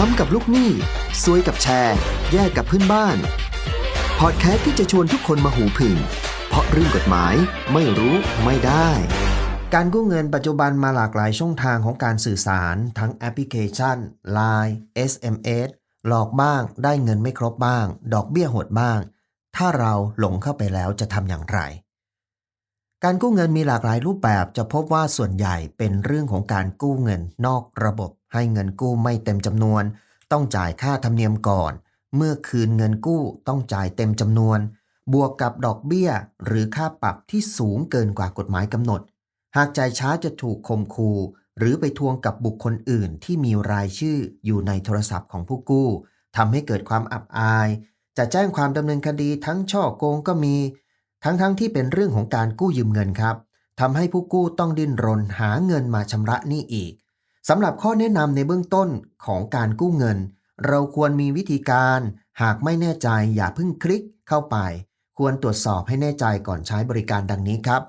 ช้ำกับลูกหนี้ซวยกับแชร์ แย่กับเพื่อนบ้าน พอดแคสต์ที่จะชวนทุกคนมาหูผึ่ง เพราะเรื่องกฎหมายไม่รู้ไม่ได้ การกู้เงินปัจจุบันมาหลากหลายช่องทางของการสื่อสาร ทั้งแอปพลิเคชัน Line SMS หลอกบ้างได้เงินไม่ครบบ้าง ดอกเบี้ยโหดบ้าง ถ้าเราหลงเข้าไปแล้วจะทำอย่างไร การกู้เงินมีหลากหลายรูปแบบจะพบว่าส่วนใหญ่เป็นเรื่องของการกู้เงินนอกระบบ ให้เงินกู้ไม่เต็มจำนวน ต้องจ่ายค่าธรรมเนียมก่อน เมื่อคืนเงินกู้ต้องจ่ายเต็มจำนวน บวกกับดอกเบี้ยหรือค่าปรับที่สูงเกินกว่ากฎหมายกำหนด หากจ่ายช้าจะถูกคมคูหรือไปทวงกับบุคคลอื่นที่มีรายชื่ออยู่ในโทรศัพท์ของผู้กู้ทำให้เกิดความอับอาย จะแจ้งความดำเนินคดีทั้งช่อโกงก็มี ทั้งๆทที่เป็นเรื่องของการกู้ยืมเงินครับทำให้ผู้กู้ต้องดิ้นรนหาเงินมาชำระหนี้อีก สำหรับข้อแนะนำในเบื้องต้นของการกู้เงิน เราควรมีวิธีการ หากไม่แน่ใจอย่าเพิ่งคลิกเข้าไป ควรตรวจสอบให้แน่ใจก่อนใช้บริการดังนี้ครับ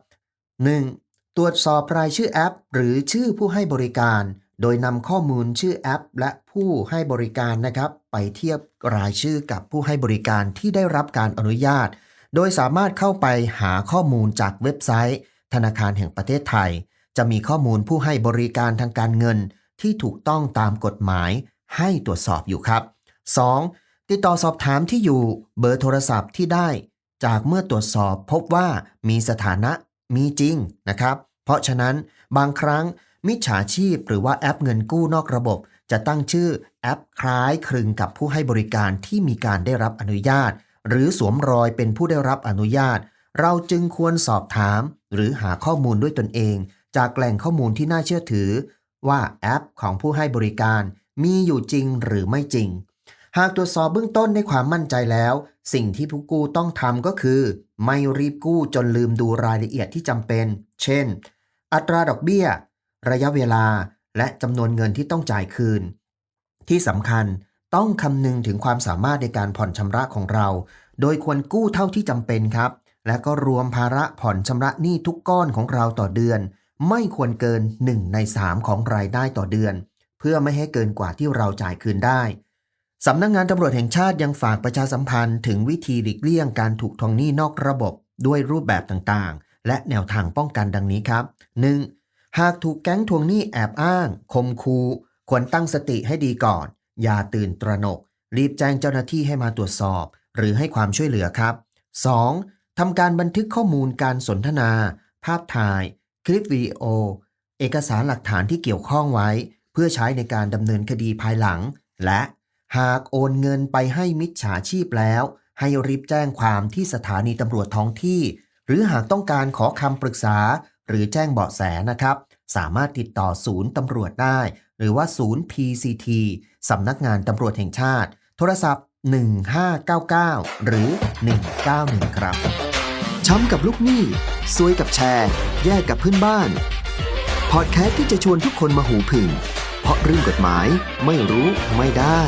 1. ตรวจสอบรายชื่อแอป หรือชื่อผู้ให้บริการ โดยนำข้อมูลชื่อแอป และผู้ให้บริการนะครับ ไปเทียบรายชื่อกับผู้ให้บริการที่ได้รับการอนุญาต โดยสามารถเข้าไปหาข้อมูลจากเว็บไซต์ ธนาคารแห่งประเทศไทย จะมีข้อมูลผู้ให้บริการทางการเงินที่ถูกต้องตามกฎหมายให้ตรวจสอบอยู่ครับ 2. ติดต่อสอบถามที่อยู่เบอร์โทรศัพท์ที่ได้ จากเมื่อตรวจสอบพบว่ามีสถานะมีจริงนะครับ เพราะฉะนั้นบางครั้งมิจฉาชีพหรือว่าแอปเงินกู้นอกระบบ จะตั้งชื่อแอปคล้ายคลึงกับผู้ให้บริการที่มีการได้รับอนุญาต หรือสวมรอยเป็นผู้ได้รับอนุญาต เราจึงควรสอบถาม หรือหาข้อมูลด้วยตนเอง จากแหล่งข้อมูลที่น่าเชื่อถือ ว่าแอปของผู้ให้บริการมีอยู่จริงหรือไม่จริง หากตรวจสอบเบื้องต้นได้ความมั่นใจแล้ว สิ่งที่ผู้กู้ต้องทำก็คือ ไม่รีบกู้จนลืมดูรายละเอียดที่จำเป็น เช่น อัตราดอกเบี้ย ระยะเวลา และจำนวนเงินที่ต้องจ่ายคืน ที่สำคัญต้องคำนึงถึงความสามารถในการผ่อนชำระของเรา โดยควรกู้เท่าที่จำเป็นครับ และก็รวมภาระผ่อนชำระหนี้ทุกก้อนของเราต่อเดือน ไม่ควรเกิน 1 ใน 3 ของรายได้ต่อเดือน เพื่อไม่ให้เกินกว่าที่เราจ่ายคืนได้สำนักงงานตำรวจแห่งชาติยังฝากประชาสัมพันธ์ถึงวิธีหลีกเลี่ยงการถูกทวงหนี้นอกระบบด้วยรูปแบบต่างๆ และแนวทางป้องกันดังนี้ครับ 1. หากถูกแก๊งทวงหนี้แอบอ้างคมคูควรตั้งสติให้ดีก่อน อย่าตื่นตระหนก รีบแจ้งเจ้าหน้าที่ให้มาตรวจสอบ หรือให้ความช่วยเหลือครับ 2. ทำการบันทึกข้อมูลการสนทนา ภาพถ่าย ลิปวิดีโอเอกสารหลักฐานที่เกี่ยวข้องไว้ เพื่อใช้ในการดำเนินคดีภายหลัง และหากโอนเงินไปให้มิจฉาชีพแล้ว ให้รีบแจ้งความที่สถานีตำรวจท้องที่ หรือหากต้องการขอคำปรึกษา หรือแจ้งเบาะแสนะครับ สามารถติดต่อศูนย์ตำรวจได้ หรือว่าศูนย์ PCT สำนักงานตำรวจแห่งชาติ โทรศัพท์ 1599 หรือ 191 ครับ ช้ำกับลูกหนี้ซวยกับแชร์ แย่กับเพื่อนบ้าน พอดแคสต์ที่จะชวนทุกคนมาหูผึ่ง เพราะเรื่องกฎหมายไม่รู้ไม่ได้